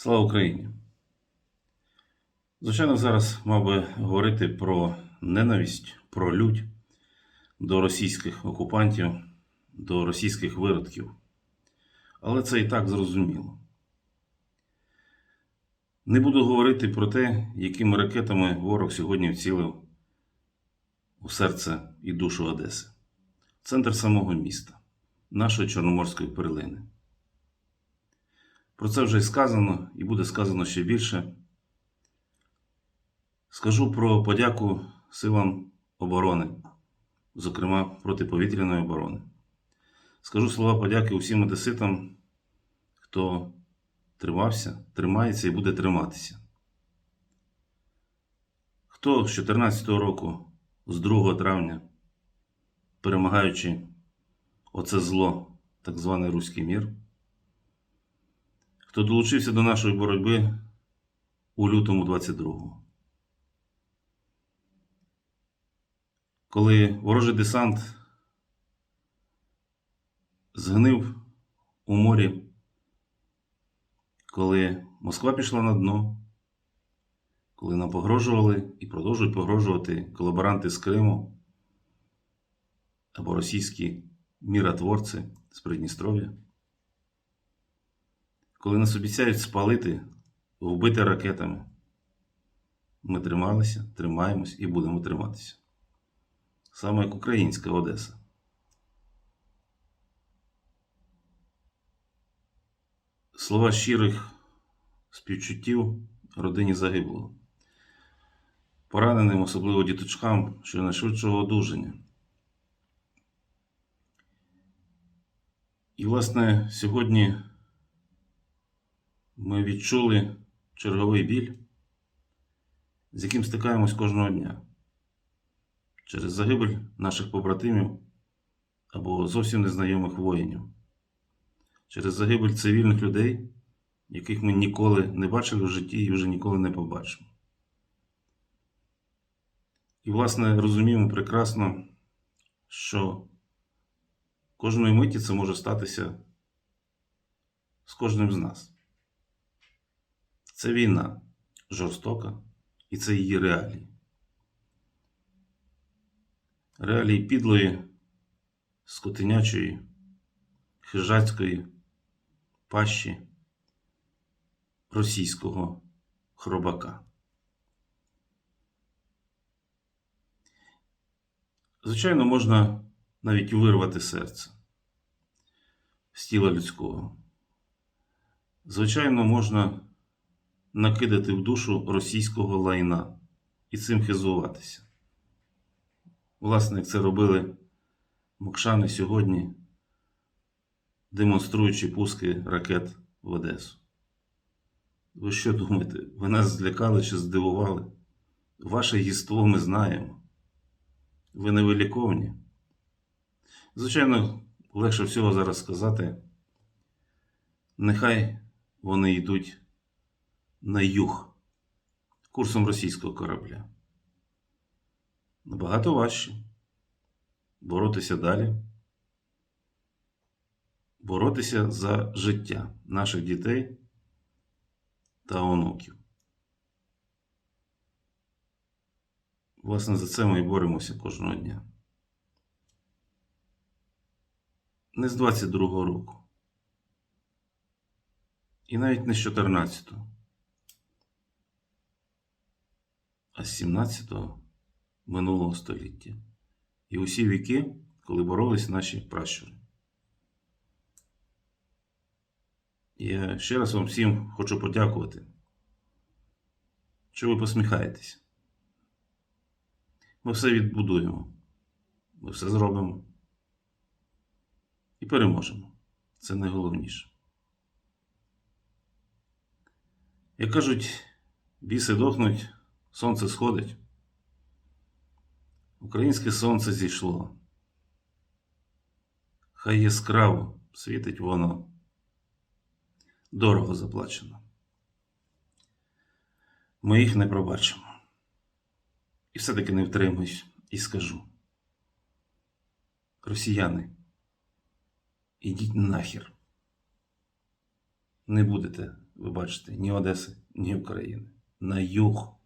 Слава Україні! Звичайно, зараз мав би говорити про ненависть, про лють до російських окупантів, до російських виродків. Але це і так зрозуміло. Не буду говорити про те, якими ракетами ворог сьогодні вцілив у серце і душу Одеси, центр самого міста, нашої Чорноморської перлини. Про це вже й сказано, і буде сказано ще більше. Скажу про подяку силам оборони, зокрема протиповітряної оборони. Скажу слова подяки усім одеситам, хто тримався, тримається і буде триматися. Хто з 2014 року, з 2 травня, перемагаючи оце зло, так званий Руський мір, хто долучився до нашої боротьби у лютому 22-го. Коли ворожий десант згнив у морі, коли Москва пішла на дно, коли нам погрожували і продовжують погрожувати колаборанти з Криму або російські міротворці з Придністров'я, коли нас обіцяють спалити, вбити ракетами, ми трималися, тримаємось і будемо триматися. Саме як українська Одеса. Слова щирих співчуттів родині загиблого, пораненим, особливо діточкам, що найшвидшого одужання. І, власне, сьогодні ми відчули черговий біль, з яким стикаємось кожного дня через загибель наших побратимів або зовсім незнайомих воїнів, через загибель цивільних людей, яких ми ніколи не бачили в житті і вже ніколи не побачимо. І, власне, розуміємо прекрасно, що кожної миті це може статися з кожним з нас. Це війна жорстока, і це її реалії. Реалії підлої, скотинячої, хижацької пащі російського хробака. Звичайно, можна навіть вирвати серце з тіла людського. Звичайно, можна накидати в душу російського лайна і цим хизуватися. Власне, як це робили мокшани сьогодні, демонструючи пуски ракет в Одесу. Ви що думаєте? Ви нас злякали чи здивували? Ваше їство ми знаємо. Ви невиліковні. Звичайно, легше всього зараз сказати, нехай вони йдуть на юг курсом російського корабля. Набагато важче боротися далі, боротися за життя наших дітей та онуків. Власне, за це ми і боремося кожного дня. Не з 22-го року. І навіть не з 14-го, а з 17-го минулого століття. І усі віки, коли боролись наші пращури. Я ще раз вам всім хочу подякувати, що ви посміхаєтесь. Ми все відбудуємо, ми все зробимо і переможемо. Це найголовніше. Як кажуть, біси дохнуть, сонце сходить. Українське сонце зійшло. Хай яскраво світить воно. Дорого заплачено. Ми їх не пробачимо. І все-таки не втримуюсь і скажу. Росіяни, ідіть нахер. Не будете ви бачите, ні Одеси, ні України. На юг